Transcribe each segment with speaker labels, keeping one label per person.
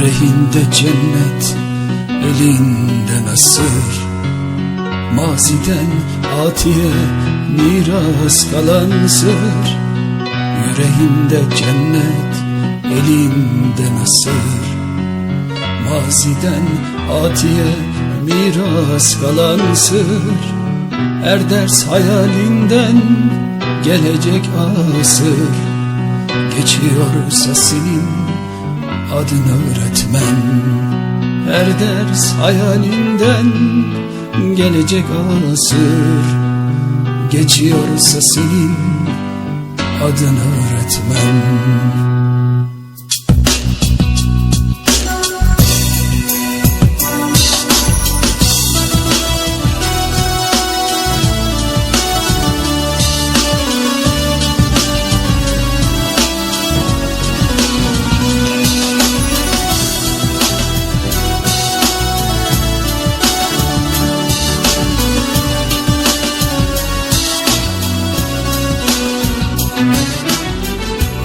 Speaker 1: Yüreğimde cennet elinde nasır. Maziden atiye miras kalan sır. Yüreğimde cennet elinde nasır. Maziden atiye miras kalan sır. Er ders hayalinden gelecek asır. Geçiyorsa senin adını öğretmen. Her ders hayalinden gelecek asır. Geçiyorsa senin adını öğretmen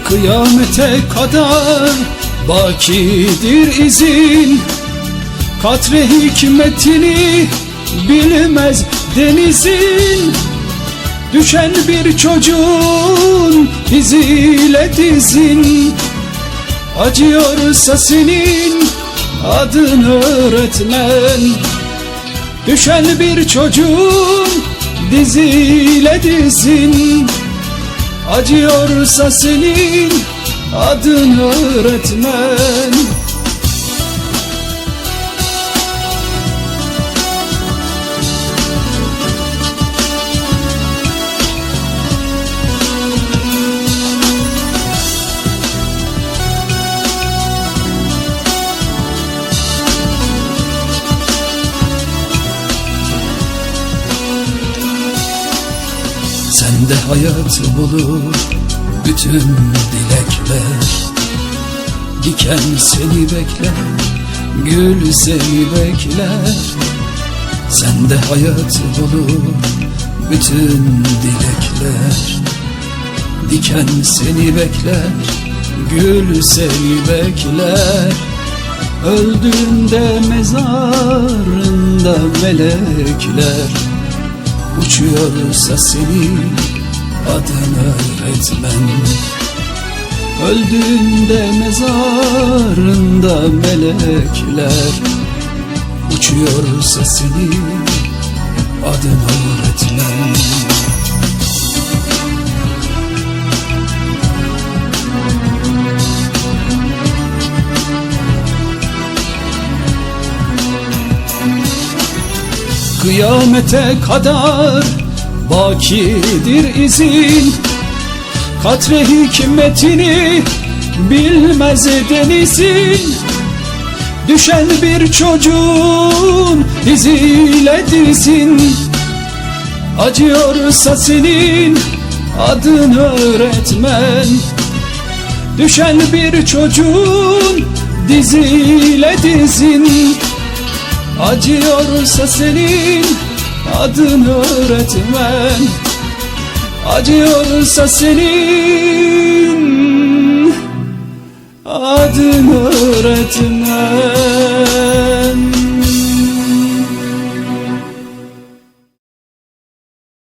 Speaker 1: Kıyamete kadar bakidir izin. Katre hikmetini bilmez denizin. Düşen bir çocuğun diziyle dizin. Acıyorsa senin adın öğretmen. Düşen bir çocuğun diziyle dizin Acıyorsa senin adın öğretmen Sende hayat bulur bütün dilekler. Diken seni bekler, gül seni bekler. Sende hayat bulur bütün dilekler. Diken seni bekler, gül seni bekler. Öldüğünde mezarında melekler Uçuyorsa senin adın öğretmen Öldüğünde mezarında melekler Uçuyorsa senin adın öğretmen Kıyamete kadar bakidir izin. Katre hikmetini bilmez denizin Düşen bir çocuğun iziyle dizin. Acıyorsa senin adın öğretmen. Düşen bir çocuğun diziyle dizin Acıyorsa senin adın öğretmen. Acıyorsa senin adın öğretmen